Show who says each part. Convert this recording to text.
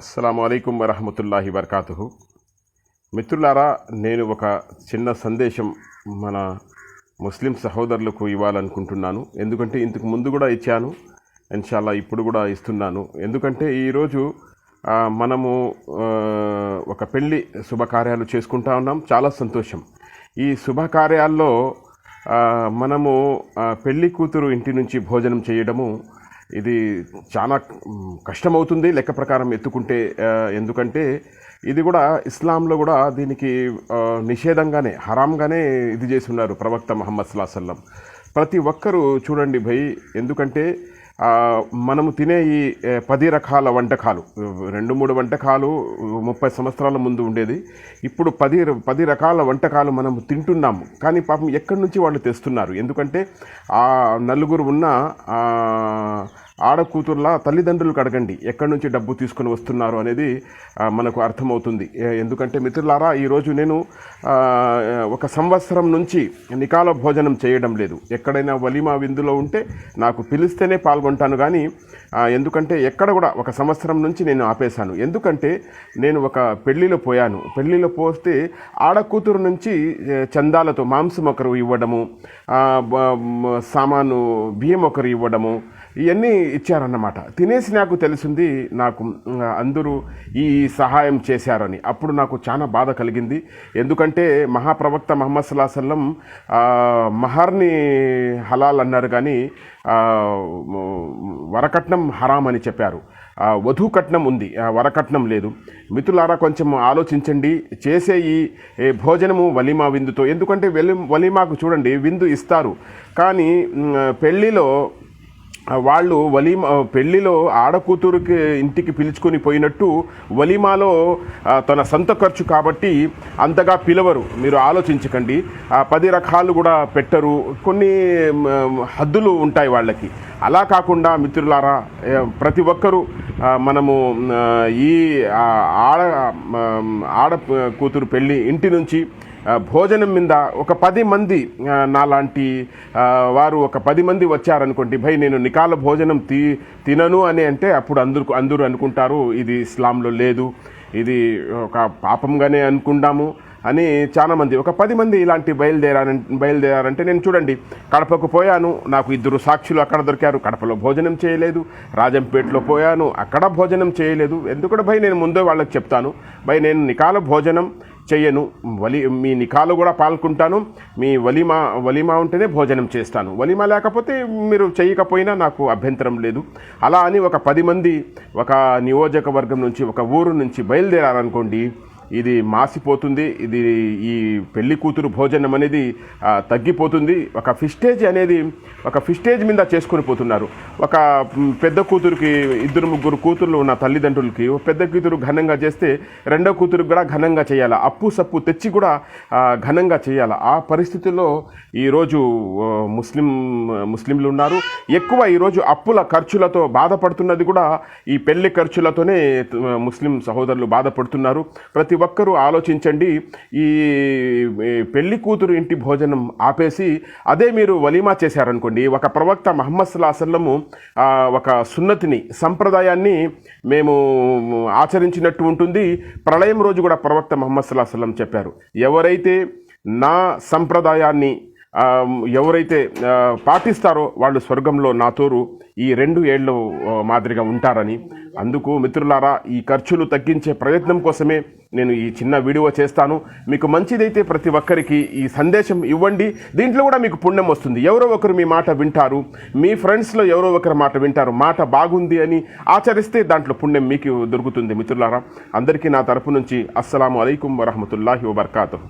Speaker 1: అస్సలం అయికం వరహమతుల్లాహి వర్కాతు మిత్రులారా నేను ఒక చిన్న సందేశం మన ముస్లిం సహోదరులకు ఇవ్వాలనుకుంటున్నాను. ఎందుకంటే ఇంతకు ముందు కూడా ఇచ్చాను. ఇన్షాల్లా ఇప్పుడు కూడా ఇస్తున్నాను. ఎందుకంటే ఈరోజు మనము ఒక పెళ్ళి శుభకార్యాలు చేసుకుంటా ఉన్నాం. చాలా సంతోషం. ఈ శుభకార్యాల్లో మనము పెళ్ళి కూతురు ఇంటి నుంచి భోజనం చేయడము ఇది చాలా కష్టమవుతుంది లెక్క ప్రకారం ఎత్తుకుంటే ఎందుకంటే ఇది కూడా ఇస్లాంలో కూడా దీనికి నిషేధంగానే హరాంగానే ఇది చేసి ఉన్నారు ప్రవక్త మహమ్మద్ సల్లాహల్లం ప్రతి ఒక్కరూ చూడండి భయ్ ఎందుకంటే మనము తినే ఈ పది రకాల వంటకాలు. రెండు మూడు వంటకాలు ముప్పై సంవత్సరాల ముందు ఉండేది. ఇప్పుడు పది పది రకాల వంటకాలు మనం తింటున్నాము. కానీ పాపం ఎక్కడి నుంచి వాళ్ళు తెస్తున్నారు? ఎందుకంటే ఆ నలుగురు ఉన్న ఆడకూతుర్లా తల్లిదండ్రులకు అడగండి ఎక్కడి నుంచి డబ్బు తీసుకుని వస్తున్నారు అనేది మనకు అర్థమవుతుంది. ఎందుకంటే మిత్రులారా ఈరోజు నేను ఒక సంవత్సరం నుంచి నికాల భోజనం చేయడం లేదు. ఎక్కడైనా వలిమా విందులో ఉంటే నాకు పిలిస్తేనే పాల్గొంటాను కానీ ఎందుకంటే ఎక్కడ కూడా ఒక సంవత్సరం నుంచి నేను ఆపేశాను. ఎందుకంటే నేను ఒక పెళ్ళిలో పోయాను. పెళ్ళిలో పోస్తే ఆడకూతురు నుంచి చందాలతో మాంసం ఒకరు ఇవ్వడము సామాను బియ్యం ఒకరు ఇవ్వడము ఇవన్నీ ఇచ్చారన్నమాట. తినేసి నాకు తెలిసింది నాకు అందరూ ఈ సహాయం చేశారని. అప్పుడు నాకు చాలా బాధ కలిగింది. ఎందుకంటే మహాప్రవక్త మహమ్మద్ సల్లాహం మహర్ని హలాల్ అన్నారు కానీ వరకట్నం హరాం అని చెప్పారు. వధూ కట్నం ఉంది వరకట్నం లేదు. మిత్రులారా కొంచెం ఆలోచించండి. చేసే ఈ భోజనము వలిమా విందుతో. ఎందుకంటే వెలి వలిమాకు చూడండి విందు ఇస్తారు. కానీ పెళ్ళిలో వాళ్ళు వలీమా పెళ్ళిలో ఆడకూతురుకి ఇంటికి పిలుచుకొని పోయినట్టు వలీమాలో తన సొంత ఖర్చు కాబట్టి అంతగా పిలవరు. మీరు ఆలోచించకండి. పది రకాలు కూడా పెట్టరు. కొన్ని హద్దులు ఉంటాయి వాళ్ళకి. అలా కాకుండా మిత్రులారా ప్రతి ఒక్కరూ మనము ఈ ఆడ ఆడ కూతురు పెళ్ళి ఇంటి నుంచి భోజనం మీద ఒక పది మంది నాలాంటి వారు ఒక పది మంది వచ్చారనుకోండి భయ్ నేను నికాల భోజనం తీ తినను అని అంటే అప్పుడు అందరు అందరూ అనుకుంటారు ఇది ఇస్లాంలో లేదు ఇది ఒక పాపంగానే అనుకుంటాము అని చాలామంది ఒక పది మంది ఇలాంటి బయలుదేరారంటే బయలుదేరారంటే నేను చూడండి కడపకు పోయాను నాకు ఇద్దరు సాక్షులు అక్కడ దొరికారు కడపలో భోజనం చేయలేదు రాజంపేటలో పోయాను అక్కడ భోజనం చేయలేదు. ఎందుకంటే భయ్ నేను ముందే వాళ్ళకి చెప్తాను భయ్ నేను నికాల భోజనం చెయ్యను వలి మీ నికాలు కూడా పాల్గొంటాను. మీ వలిమా వలిమా ఉంటేనే భోజనం చేస్తాను. వలిమా లేకపోతే మీరు చేయకపోయినా నాకు అభ్యంతరం లేదు. అలా అని ఒక పది మంది ఒక నియోజకవర్గం నుంచి ఒక ఊరు నుంచి బయలుదేరారనుకోండి ఇది మాసిపోతుంది ఇది ఈ పెళ్ళి కూతురు భోజనం అనేది తగ్గిపోతుంది. ఒక ఫిస్టేజ్ అనేది ఒక ఫిస్టేజ్ మీద చేసుకొని పోతున్నారు. ఒక పెద్ద కూతురికి ఇద్దరు ముగ్గురు కూతుర్లు ఉన్న తల్లిదండ్రులకి ఓ పెద్ద కూతురు ఘనంగా చేస్తే రెండో కూతురికి కూడా ఘనంగా చేయాలి? అప్పు సప్పు తెచ్చి కూడా ఘనంగా చేయాలి? ఆ పరిస్థితుల్లో ఈరోజు ముస్లిం ముస్లింలు ఉన్నారు. ఎక్కువ ఈరోజు అప్పుల ఖర్చులతో బాధపడుతున్నది కూడా ఈ పెళ్ళి ఖర్చులతోనే ముస్లిం సహోదరులు బాధపడుతున్నారు. ప్రతి ఒక్కరూ ఆలోచించండి. ఈ పెళ్ళి కూతురు ఇంటి భోజనం ఆపేసి అదే మీరు వలీమా చేశారనుకోండి. ఒక ప్రవక్త మహమ్మద్ సల్లాహసల్లము ఒక సున్నతిని సంప్రదాయాన్ని మేము ఆచరించినట్టు ఉంటుంది. ప్రళయం రోజు కూడా ప్రవక్త మహమ్మద్ సల్లాహసల్లం చెప్పారు. ఎవరైతే నా సంప్రదాయాన్ని ఎవరైతే పాటిస్తారో వాళ్ళు స్వర్గంలో నాతోరు ఈ రెండు ఏళ్ళు మాదిరిగా ఉంటారని. అందుకు మిత్రులారా ఈ ఖర్చులు తగ్గించే ప్రయత్నం కోసమే నేను ఈ చిన్న వీడియో చేస్తాను. మీకు మంచిదైతే ప్రతి ఒక్కరికి ఈ సందేశం ఇవ్వండి. దీంట్లో కూడా మీకు పుణ్యం వస్తుంది. ఎవరో ఒకరు మీ మాట వింటారు. మీ ఫ్రెండ్స్లో ఎవరో ఒకరు మాట వింటారు. మాట బాగుంది అని ఆచరిస్తే దాంట్లో పుణ్యం మీకు దొరుకుతుంది మిత్రులారా. అందరికీ నా తరపు నుంచి అస్సలం అయికం వరహమతుల్లాహి వబర్కాతు